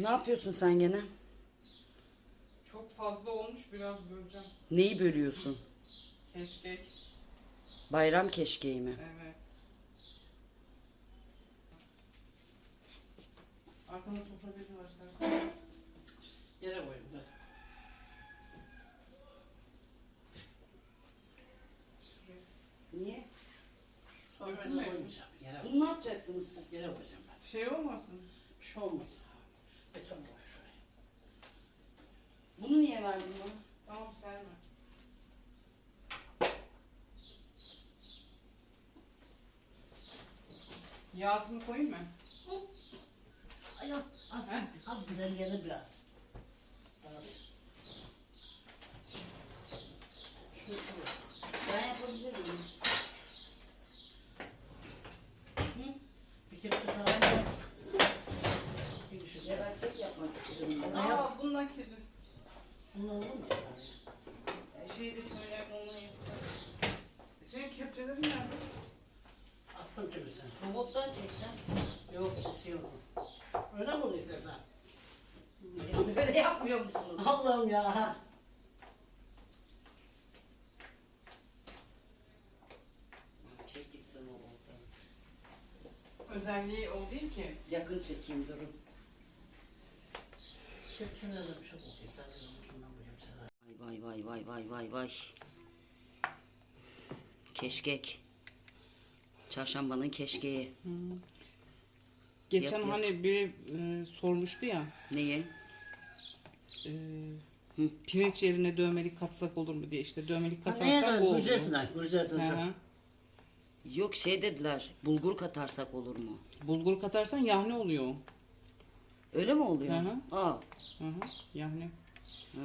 Ne yapıyorsun sen gene? Çok fazla olmuş biraz böleceğim. Neyi bölüyorsun? Keşkek. Bayram keşkeği mi? Evet. Arkanda sofra bezi var istersen. Yere. Şuraya. Niye? Sonra Gördün ben mü? koymayacağım. Yere, Bunu ne yapacaksınız siz? yere koyacağım ben. Şey olmasın. Bir şey olmaz. Beton koy şuraya. Bunu niye verdin bana? Tamam serme. Yağsını koyayım mı? Ay, az, az, He? az biraz. Az. Şunu koy. Ben yapabilir miyim? Bir kere falan yap. Bir şey yap. Gebertek yapmak istiyorum. ben. Ama yap. Aa bundan kedi. Bunlar olur mu? E, Şeyi de söyle onu yapacağım. E, Senin kepçelerin nerede? Attım sen. Robottan çeksem. Yok sesi yok. Öyle mi oluyor Ferda? Böyle yapmıyor musunuz? Allah'ım ya. Çek gitsin robottan. Özelliği o değil ki. Yakın çekeyim durun. Kepçelerle bir şey kokuyor. Sen de ucundan bu kepçeler. Vay vay vay vay vay vay. Keşkek. Çarşambanın keşkeği. Geçen Yap, yap. hani biri e, sormuştu ya. Neyi? e, Hı. pirinç yerine dövmelik katsak olur mu diye işte dövmelik katarsak o kadar? oluyor. Gürcesinden. Hı Gürcesinden. hı. Yok şey dediler. Bulgur katarsak olur mu? Bulgur katarsan yahni oluyor. o. Öyle mi oluyor? Hı hı. Aa. Hı hı. Yahni. Hı.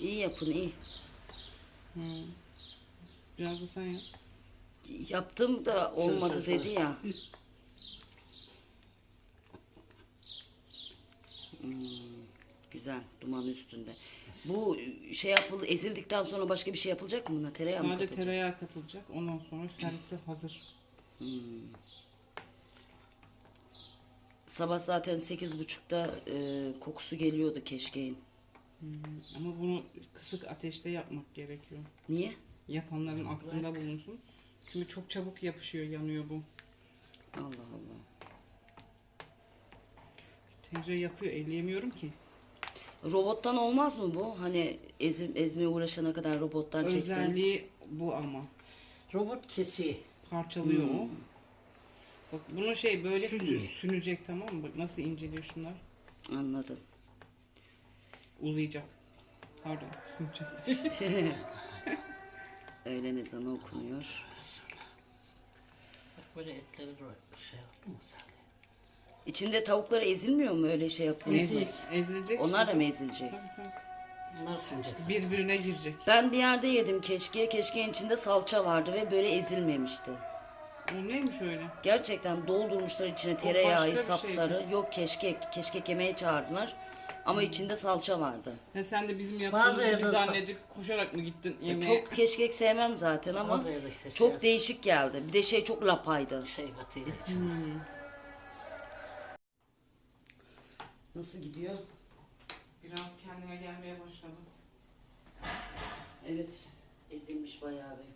İyi yapın iyi. Hı. Biraz da sen yap. Yaptım da olmadı Şöyle, dedi ya. Hmm, güzel duman üstünde. Bu şey yapıldı ezildikten sonra başka bir şey yapılacak mı buna? Tereyağı mı Sadece katılacak? tereyağı katılacak. Ondan sonra servise hazır. Hmm. Sabah zaten sekiz buçukta e, kokusu geliyordu keşkeğin. Hı. Ama bunu kısık ateşte yapmak gerekiyor. Niye? Yapanların aklında bulunsun. Çünkü çok çabuk yapışıyor, yanıyor bu. Allah Allah. Tencere yakıyor, elleyemiyorum ki. Robottan olmaz mı bu? Hani ezim, ezmeye uğraşana kadar robottan çekseniz. Özelliği bu ama. Robot kesi. Parçalıyor o. Bak bunu şey böyle Sünüyor. sünecek tamam mı? Bak nasıl inceliyor şunlar. Anladım. Uzayacak. Pardon, sünecek. Öğlen ezanı okunuyor. Bak böyle etleri şey yaptın mı sen? İçinde tavuklar ezilmiyor mu öyle şey yaptığınız Ezil, ezilecek. Onlar da mı ezilecek? Tabii tabii. Bunlar sunacak. Birbirine girecek. Ben bir yerde yedim keşke. Keşkeğin içinde salça vardı ve böyle ezilmemişti. O neymiş öyle? Gerçekten doldurmuşlar içine tereyağı, başka bir sapsarı. şeydir. Yok keşkek. Keşkek yemeye çağırdılar. Ama içinde salça vardı. Ha sen de bizim Bazı yaptığımızı yerden biz zannedip koşarak mı gittin E, yemeğe? Çok keşkek sevmem zaten ama Bazı yerde çok yaz- değişik geldi. Bir de şey çok lapaydı. Şey batıyla. Hmm. Nasıl gidiyor? Biraz kendime gelmeye başladım. Evet. Ezilmiş bayağı bir.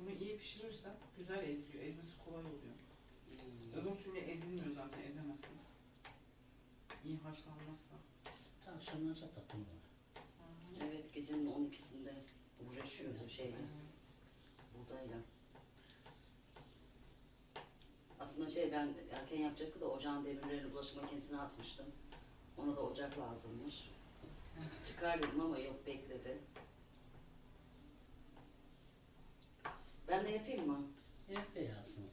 Bunu iyi pişirirsen güzel eziliyor. Ezmesi kolay oluyor. Öbür türlü ezilmiyor zaten ezemezsin. İyi haşlanmazsa. Tavşanlar satattım bunu. Evet gecenin 12'sinde uğraşıyordu şeyle. Buğdayla. Aslında şey ben erken yapacaktı da ocağın demirlerini bulaşık makinesine atmıştım. Ona da ocak lazımmış. Çıkar dedim ama yok bekledi. Ben de yapayım mı? Yap beyazını.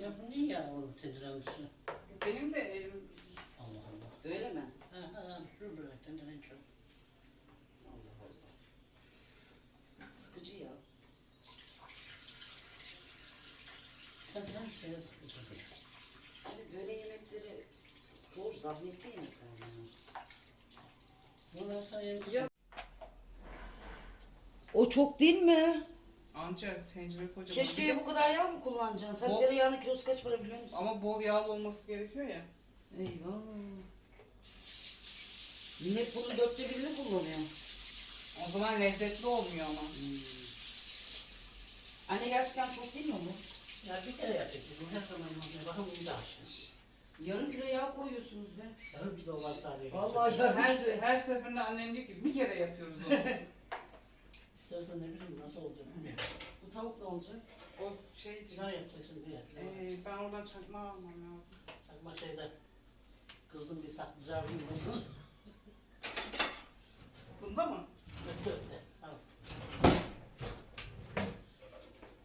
Ya bu niye ya oğlum tencerenin? Benim de elim Allah Allah. Öyle mi? Ha ha şu böyle tencerenin çok. Allah Allah. Sıkıcı ya. Her şeye sıkıntı. Hani böyle yemekleri zor, zahmetli yemekler bunlar. Bunlar sana yemek. O çok değil mi? Anca tencere kocaman. Keşke bu kadar yağ mı kullanacaksın? Sen Bol- tereyağının kilosu kaç para biliyor musun? Ama bol yağlı olması gerekiyor ya. Eyvah. Millet bunun dörtte birini kullanıyor. O zaman lezzetli olmuyor ama. Anne gerçekten çok değil mi bu? Ya bir kere yapacak. Bu her zaman yapıyor. Bakın bunu da açmış. Yarım kilo yağ koyuyorsunuz be. Yarım kilo var sadece. Vallahi yarım Her, her seferinde annem diyor ki bir kere yapıyoruz onu. İstersen ne bileyim nasıl olacak bilmiyorum. Bu tavuk ne olacak? o şey. Ne yapacaksın diye. Ee, ben oradan çakma almam lazım. Çakma şeyde kızım bir saklıcağı bulmasın. Bunda mı? Öpte öpte. Al.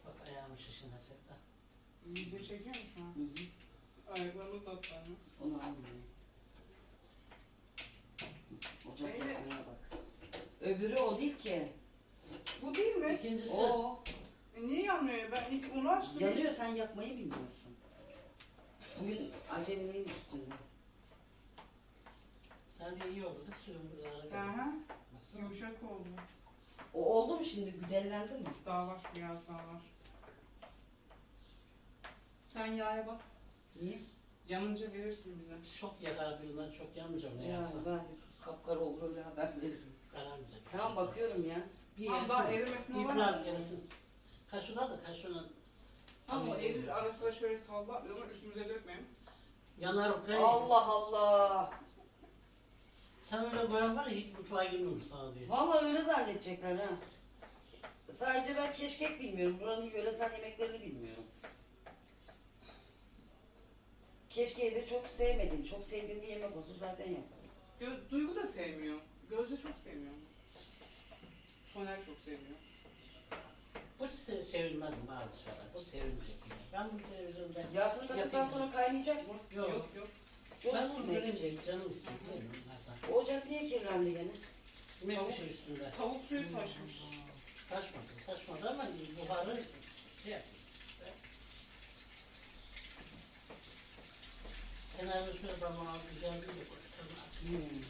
Bak ayağımın şişine sekta. Video çekiyor mu şu an? Ayaklarımı uzatlar mı? Onu almıyor. Ocak Öyle. yakmaya bak. Öbürü o değil ki. İkincisi O E, niye yanmıyor? Ben ilk onu açtım. yanıyor sen yakmayı bilmiyorsun. Bugün acemiliğin üstünde. sen de iyi oldu da suyun buralara Hı gel. hı. Nasıl? Yumuşak oldu. O oldu mu şimdi güdellendi mi? Daha var, biraz daha var. Sen yağa bak. Niye? Yanınca verirsin bize. Çok yakar bilmez çok yanmayacak ne Ya yazsa. ben kapkara olur öyle haber veririm. Karamayacak. Tamam bakıyorum ya. Bir Ama Bir var biraz mı? gerisin. Kaşına da kaşına. Tamam o erir ara sıra şöyle salla ama üstümüze dökmeyin. Yanar o kayı. Allah Allah. Sen öyle boyan var ya hiç mutfağa girmemiş sana diye. Vallahi öyle zannedecekler ha. Sadece ben keşkek bilmiyorum. Buranın yöresel yemeklerini bilmiyorum. Keşkeği de çok sevmedim. Çok sevdiğim bir yemek olsa zaten yaparım. Gö- Duygu da sevmiyor. Gözde çok sevmiyor. Soner çok seviyor. Bu se sevilmez mi bazı şeyler? Bu sevilmeyecek yani. Ben bu televizyonda Yağsını taktıktan sonra kaynayacak mı? Yok. Yok yok. Çok ben bunu görünce ekecek? canım istedi değil mi bunlardan? Bu ocak niye kirlendi gene? Yemek bir şey üstünde. Tavuk suyu taşmış. Taşmadı, taşmadı ama buharı şey yaptı. Kenarını şöyle damağına güzel bir de koyalım. Hmm.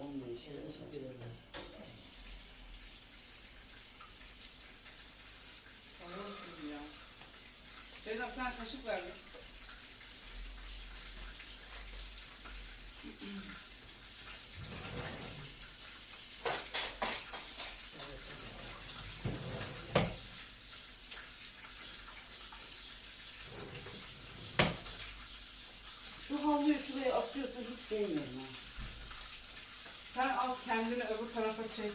Olmuyor. Şöyle su verirler. Tavuk suyu ya. Seydam sen kaşık ver. bir. Şu havluyu şuraya asıyorsun hiç sevmiyorum. Sen az kendini öbür tarafa çek.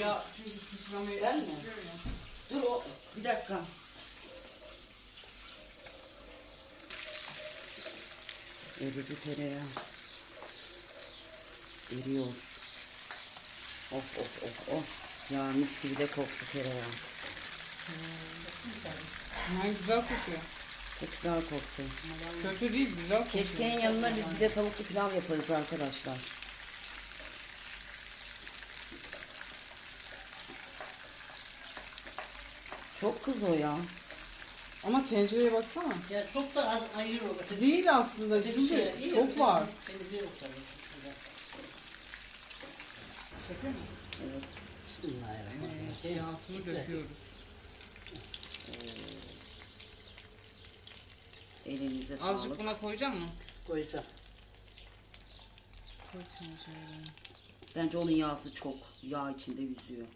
Ya çünkü sıçramayı Ben mi? ya. Dur o bir dakika. Eridi tereyağı. Eriyor. Of of of of. Ya mis gibi de koktu tereyağı. Yani güzel kokuyor. Çok güzel koktu. Kötü değil güzel kokuyor. Keşkeğin yanına biz bir de tavuklu pilav yaparız arkadaşlar. Çok kız o ya. Ama tencereye baksana. Ya çok da az ayır o. Öteki- Değil aslında öteki çünkü şey, iyi, çok öteki var. Temizliği yok tabii. Şöyle. Çekiyor mu? Evet. Bismillahirrahmanirrahim. Yağsını Bitti. döküyoruz. Elinize Azıcık sağlık. buna koyacak mı? Koyacağım. Koy tencereye. Bence onun yağsı çok. Yağ içinde yüzüyor.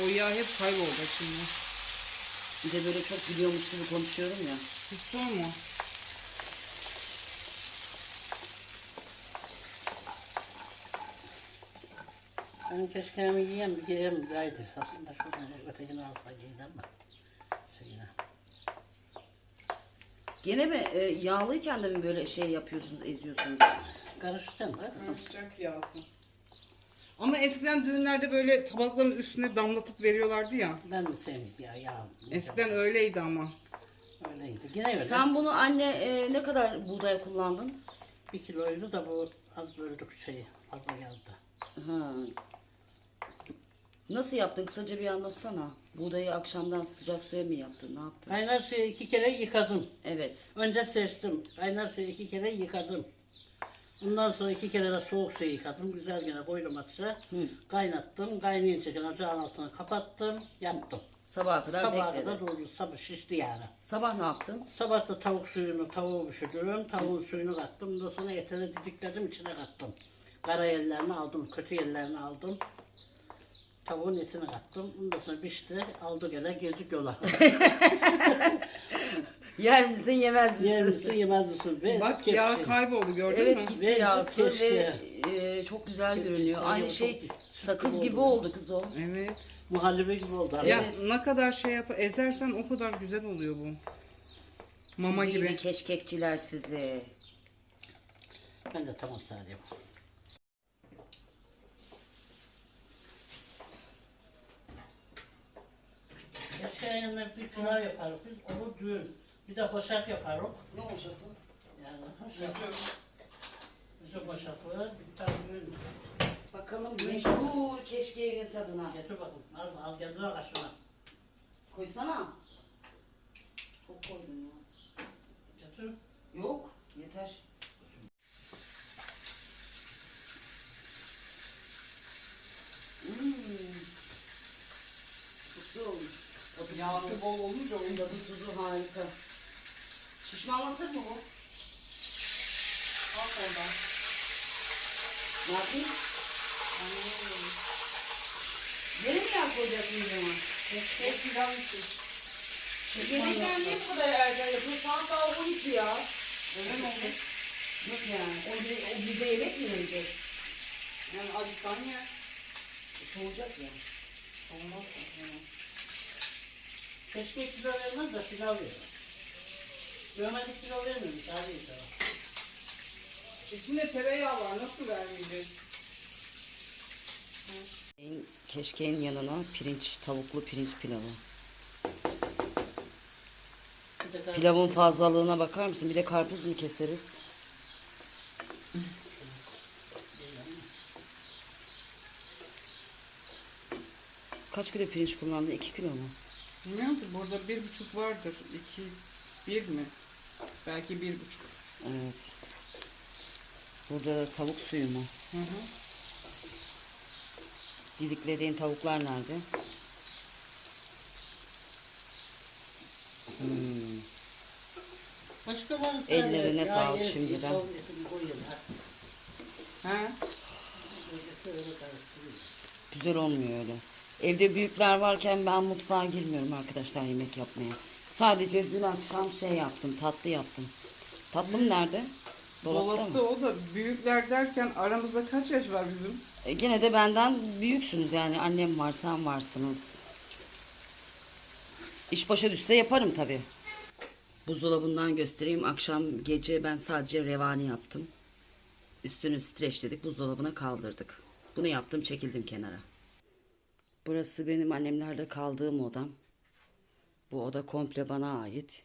O yağ hep kaybolacak şimdi. Bir de böyle çok biliyormuş gibi konuşuyorum ya. Hiç sorma. Ben keşkemi yiyeyim, bir yiyeyim gaydır. Aslında şuradan ötekini alsa giydi ama. Şeyine. Gene mi e, yağlıyken de mi böyle şey yapıyorsunuz, eziyorsunuz? Karışacaksın da kızım. Ama eskiden düğünlerde böyle tabakların üstüne damlatıp veriyorlardı ya. Ben de sevmiyorum ya yağ. Eskiden öyleydi ama. Öyleydi. Yine öyle. Sen bunu anne e, ne kadar buğday kullandın? Bir kiloydu da bu az böldük şeyi. Fazla geldi. Ha. Nasıl yaptın? Kısaca bir anlatsana. Buğdayı akşamdan sıcak suya mı yaptın? Ne yaptın? Kaynar suyu iki kere yıkadım. Evet. Önce seçtim. Kaynar suyu iki kere yıkadım. Ondan sonra iki kere de soğuk su yıkadım. Güzel gene koydum ateşe. Kaynattım. Kaynayınca gene ocağın altına kapattım. Yattım. Sabaha kadar Sabaha bekledim. kadar durdu. Sabah şişti yani. Sabah ne yaptın? Sabah da tavuk suyunu, tavuğu pişirdim. Tavuğun suyunu kattım. Ondan sonra etini didikledim, içine kattım. Kara yerlerini aldım, kötü yerlerini aldım. Tavuğun etini kattım. Ondan sonra pişti. Aldı gene girdik yola. Yer misin yemez misin? Yer misin yemez misin? Ve Bak kepçe. yağ kayboldu gördün Evet mü? gitti Ve yağsı keşke. ve e, çok güzel Keşke görünüyor. Aynı çok şey sakız gibi gibi oldu. oldu kız o. Evet. Muhallebi gibi oldu. Ya ne kadar şey yap ezersen o kadar güzel oluyor bu. Mama Sizi gibi. keşkekçiler sizi. Ben de tamam sadece. Keşke yanına bir pilav yaparız. Onu düğün. Bir de hoşaf yaparız. Ne olacak bu? Yani hoşaf. Bizim hoşafı bir tane düğün. Bakalım meşhur keşkeğinin tadına. Getir bakın. Al, al gel dur kaşına. Koysana. Çok koydun ya. Getir. Yok yeter. Hmm. Çok güzel olmuş. Yağsı bol olunca o Tadı tuzu harika. Şişmanlatır mı bu? Al oradan. Ne yapayım? Yere mi yağ koyacaksın o zaman? Tek pilav için. Yemekler niye bu kadar erken yapıyor? Saat daha 12 ya. Öyle mi oldu? Nasıl yani? O, o bir de yemek mi yiyecek? Yani acıktan yer. Soğuyacak ya. Olmaz mı? Keşke kilo vermez de pilav verir. Görmedik kilo vermemiş. Hadi inşallah. İçinde tereyağı var. Nasıl vermeyeceğiz? Keşkeğin yanına pirinç, tavuklu pirinç pilavı. Bir de Pilavın fazlalığına bakar mısın? Bir de karpuz mu keseriz? Kaç kilo pirinç kullandın? 2 kilo mu? Bilmiyorum ki burada bir buçuk vardır. İki, bir mi? Belki bir buçuk. Evet. Burada da tavuk suyu mu? Hı hı. Didiklediğin tavuklar nerede? Hmm. Başka var mı? Ellerine Ya, sağlık evet, şimdiden. etini koyuyorlar. Ha? Güzel olmuyor öyle. Evde büyükler varken ben mutfağa girmiyorum arkadaşlar yemek yapmaya. Sadece dün akşam şey yaptım, tatlı yaptım. Tatlım nerede? Dolapta, Dolapta mı? o da büyükler derken aramızda kaç yaş var bizim? E, gene de benden büyüksünüz yani annem var, sen varsınız. İş başa düşse yaparım tabi. Buzdolabından göstereyim. Akşam gece ben sadece revani yaptım. Üstünü streçledik, buzdolabına kaldırdık. Bunu yaptım, çekildim kenara. Burası benim annemlerde kaldığım odam. Bu oda komple bana ait.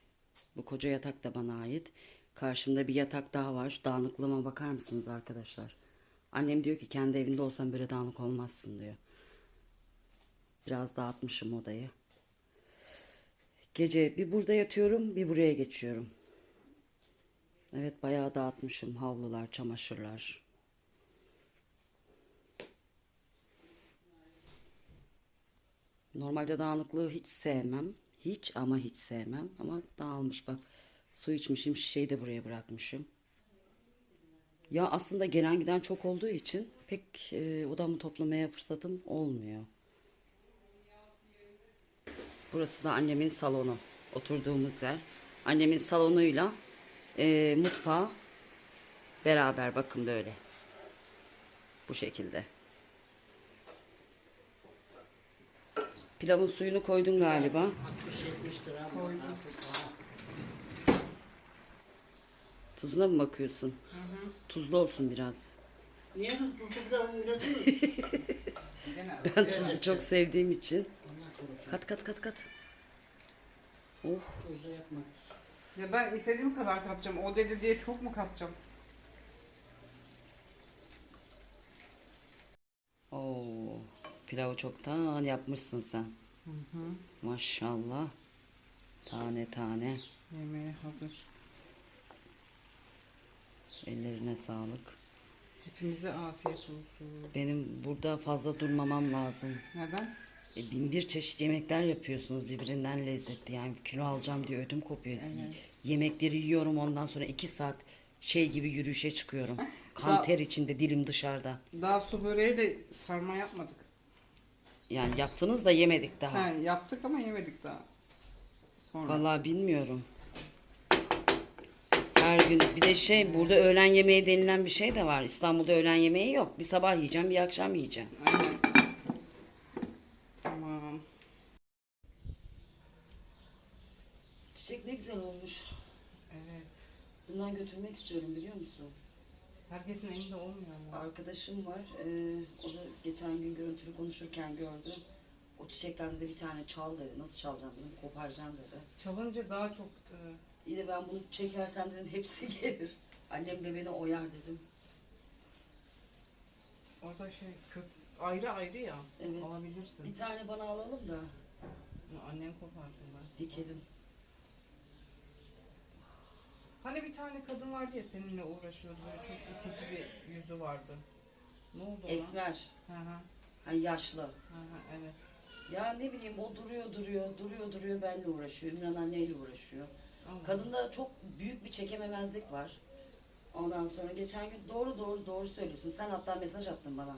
Bu koca yatak da bana ait. Karşımda bir yatak daha var. Dağınıklığıma bakar mısınız arkadaşlar? Annem diyor ki kendi evinde olsan böyle dağınık olmazsın diyor. Biraz dağıtmışım odayı. Gece bir burada yatıyorum, bir buraya geçiyorum. Evet bayağı dağıtmışım. Havlular, çamaşırlar. Normalde dağınıklığı hiç sevmem. Hiç ama hiç sevmem. Ama dağılmış bak. Su içmişim, şişeyi de buraya bırakmışım. Ya aslında gelen giden çok olduğu için pek e, odamı toplamaya fırsatım olmuyor. Burası da annemin salonu. Oturduğumuz yer. Annemin salonuyla e, mutfağı beraber bakın böyle. Bu şekilde. Pilavın suyunu koydun galiba. 60-70 lira ama artık daha. Tuzuna mı bakıyorsun? Tuzlu olsun biraz. Niye tutup da. Ben tuzu çok sevdiğim için. Sonra Kat kat kat kat. Oh. tuzlu yapmak. Ya ben istediğim kadar katacağım. O dedi diye çok mu katacağım? Oo. Pilavı çoktan yapmışsın sen. Hı hı. Maşallah. Tane tane. Yemeğe hazır. Ellerine sağlık. Hepimize afiyet olsun. Benim burada fazla durmamam lazım. Neden? E, bin bir çeşit yemekler yapıyorsunuz birbirinden lezzetli. Yani kilo alacağım diye ödüm kopuyor. Yemekleri yiyorum ondan sonra iki saat şey gibi yürüyüşe çıkıyorum. Kan Daha- ter içinde dilim dışarıda. Daha su böreğiyle sarma yapmadık. Yani yaptınız da yemedik daha. Ha, yaptık ama yemedik daha. Sonra. Vallahi bilmiyorum. Her gün bir de şey burada öğlen yemeği denilen bir şey de var. İstanbul'da öğlen yemeği yok. Bir sabah yiyeceğim, bir akşam yiyeceğim. Aynen. Tamam. Çiçek ne güzel olmuş. Evet. Bundan götürmek istiyorum biliyor musun? Herkesin elinde olmuyor mu? Arkadaşım var. eee, o da geçen gün görüntülü konuşurken gördü. O çiçekten de bir tane çal dedi. Nasıl çalacağım dedim. Koparacağım dedi. Çalınca daha çok e, ben bunu çekersem dedim hepsi gelir. Annem de beni oyar dedim. orada şey kök ayrı ayrı ya. Evet. Alabilirsin. Bir tane bana alalım da Annen koparsın ben. dikelim. Hani bir tane kadın vardı ya seninle uğraşıyordu böyle çok itici bir yüzü vardı. Ne oldu ona? Esmer. Hı hı. Hani yaşlı. Hı hı evet. Ya ne bileyim o duruyor duruyor duruyor duruyor benle uğraşıyor. Ümran anneyle uğraşıyor. Allah. Kadında çok büyük bir çekememezlik var. Ondan sonra geçen gün doğru doğru doğru söylüyorsun. Sen hatta mesaj attın bana. Hı.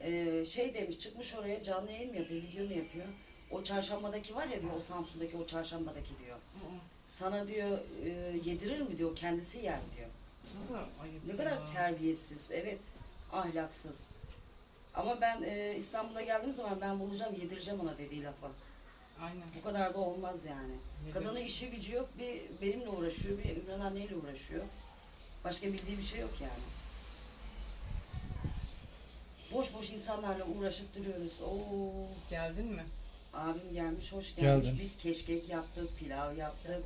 Ee, şey demiş çıkmış oraya canlı yayın mı yapıyor, video mu yapıyor? O çarşambadaki var ya diyor, o Samsun'daki o çarşambadaki diyor. Hı. Sana diyor e, yedirir mi diyor, kendisi yer diyor. Ne kadar Ne kadar terbiyesiz, evet, ahlaksız. Ama ben e, İstanbul'a geldiğim zaman ben bulacağım, yedireceğim ona dediği lafa. Aynen. Bu kadar da olmaz yani. Neden? Kadının işi gücü yok, bir benimle uğraşıyor, bir Ümran anneyle uğraşıyor. Başka bildiği bir şey yok yani. Boş boş insanlarla uğraşıp duruyoruz. Oo, Geldin mi? abim gelmiş, hoş gelmiş. Geldim. Biz keşkek yaptık, pilav yaptık.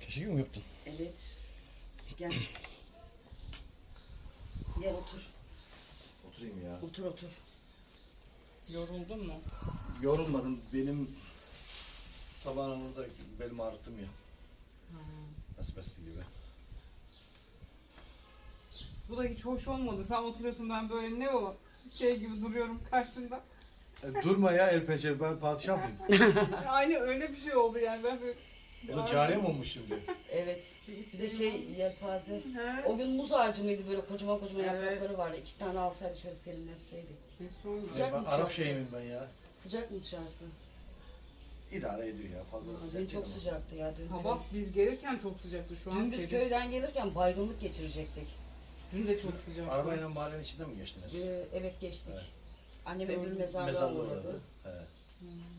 Keşke mi yaptın? Evet. Gel. Gel otur. Oturayım ya. Otur otur. Yoruldun mu? Yorulmadım. Benim sabahın burada belimi ağrıttım ya. Asbestli gibi. Bu da hiç hoş olmadı. Sen oturuyorsun ben böyle ne o şey gibi duruyorum karşında. E, durma ya el pençe ben padişah mıyım? Aynı öyle bir şey oldu yani ben böyle. Bunu cariye mi olmuş şimdi? Evet. Bir de şey yelpaze. O gün muz ağacı mıydı böyle kocaman kocaman Evet. yaprakları vardı. İki tane alsaydı şöyle serinletseydi. Ne sonra? Sıcak Ben mı Arap dışarısı? şeyi miyim ben ya? Sıcak mı dışarısı? İdare ediyor ya fazla Aa, sıcak Dün değil çok ama. sıcaktı ya. Dün, Sabah biz gelirken çok sıcaktı şu an dün biz serin. köyden gelirken baygınlık geçirecektik. Dün de çok sıcaktı. Arabayla mahallenin içinden mi geçtiniz? Ee, evet geçtik. Evet. Annem öbür mezarlığa Mezarlığı uğradı. Evet.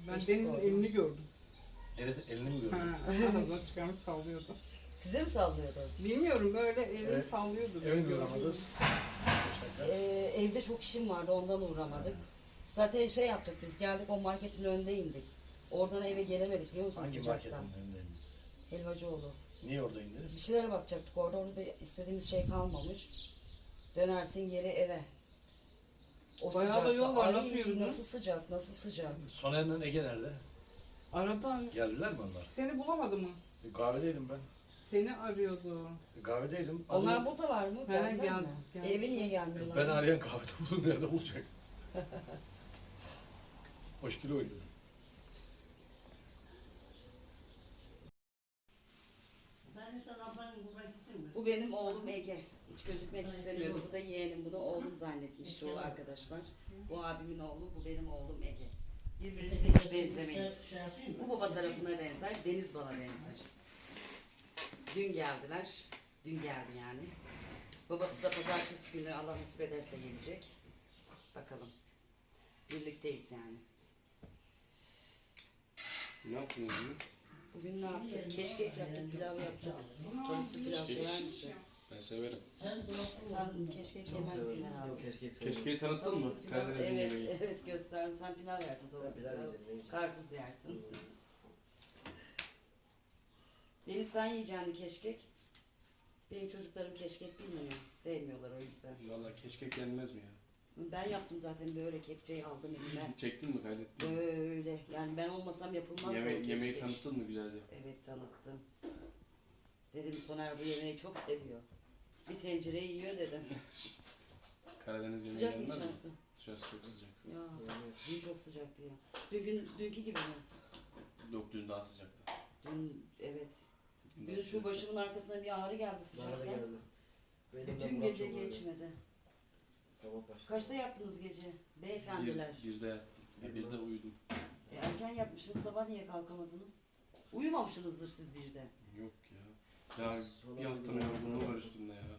Ben Geçtik Deniz'in orada. elini gördüm. Deniz elini mi gördün? Ha, çıkarmış sallıyordu. Size mi sallıyordu? Bilmiyorum böyle elini Evet. sallıyordu. Eve mi yoramadınız? Ee, evde çok işim vardı ondan uğramadık. Zaten şey yaptık biz geldik o marketin önünde indik. Oradan eve gelemedik biliyor musun Hangi sıcaktan? marketin önündeydiniz? Helvacıoğlu. Niye orada Bir indiniz? şeylere bakacaktık orada orada istediğimiz şey kalmamış. Dönersin geri eve. O Bayağı da yol var, Ay, nasıl yürüdün? Nasıl sıcak nasıl sıcak. Soner'le Ege nerede? Aradan Geldiler mi onlar? seni bulamadı mı? E, kahvedeydim ben. Seni arıyordu. E, kahvedeydim. Onlar Adım- buradalar mı? He, Geldiler gel- mi? geldi. Eve niye gelmiyorlar? Ben arayan kahvede buldum nerede bulacak? Hoş kilo oynuyor. Bu benim oğlum Ege. Hiç gözükmek istemiyordu. Bu da yeğenim. Bunu oğlum zannetmiş çoğu arkadaşlar. Bu abimin oğlu, bu benim oğlum Ege. Birbirimize hiç benzemeyiz. Şey yapayım mı? Bu baba tarafına benzer, Deniz bana benzer. Dün geldiler. Dün geldi yani. Babası da pazartesi günü Allah nasip ederse gelecek. Bakalım. Birlikteyiz yani. Ne yaptınız bugün? Bugün ne yaptık? Keşkek yaptık, pilav yaptık. Tavuklu pilav sever misin? Ben severim. Sen Sen keşkek yemezsin herhalde. Keşkeyi tanıttın mı? Karadeniz'in evet, yemeği. evet gösterdim. Sen pilav yersin tavuk pilav. Karpuz yersin. Deniz sen yiyeceksin keşkek. Benim çocuklarım keşkek bilmiyor. Sevmiyorlar o yüzden. Valla keşkek yenmez mi ya? Ben yaptım zaten böyle kepçeyi aldım elime. Çektin mi kaydettin mi? Böyle. Yani ben olmasam yapılmaz Yeme o keşkek. yemeği tanıttın mı güzelce? Evet tanıttım. Dedim Soner bu yemeği çok seviyor. Bir tencere yiyor dedim. Karadeniz yemeği Sıcak mı gelmez mi? dışarısı? Dışarısı çok sıcak. Ya dün çok sıcaktı ya. Dün gün, dünkü gibi mi? Yok dün daha sıcaktı. Dün evet. Dün Dün daha şu sıcaktı. başımın arkasına bir ağrı geldi Bana da sıcaktan. geldi. Benim de Bütün buram gece çok geçmedi. Sabah başladı. Kaçta yattınız gece? Beyefendiler. Bir, birde yattım. Ya birde uyudum. E, erken yatmışsınız sabah niye kalkamadınız? Uyumamışsınızdır siz bir de. Yok ya. Bir haftanın yorgunluğu var üstünde ya.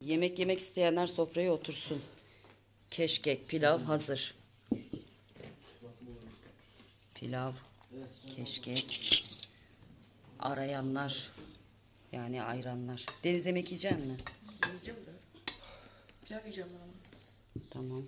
Yemek yemek isteyenler sofraya otursun. Keşkek, pilav hazır. Pilav, keşkek. Arayanlar. Yani ayranlar. Deniz yemek yiyecek mi? Yiyeceğim de. Pilav yiyeceğim ben ama. Tamam.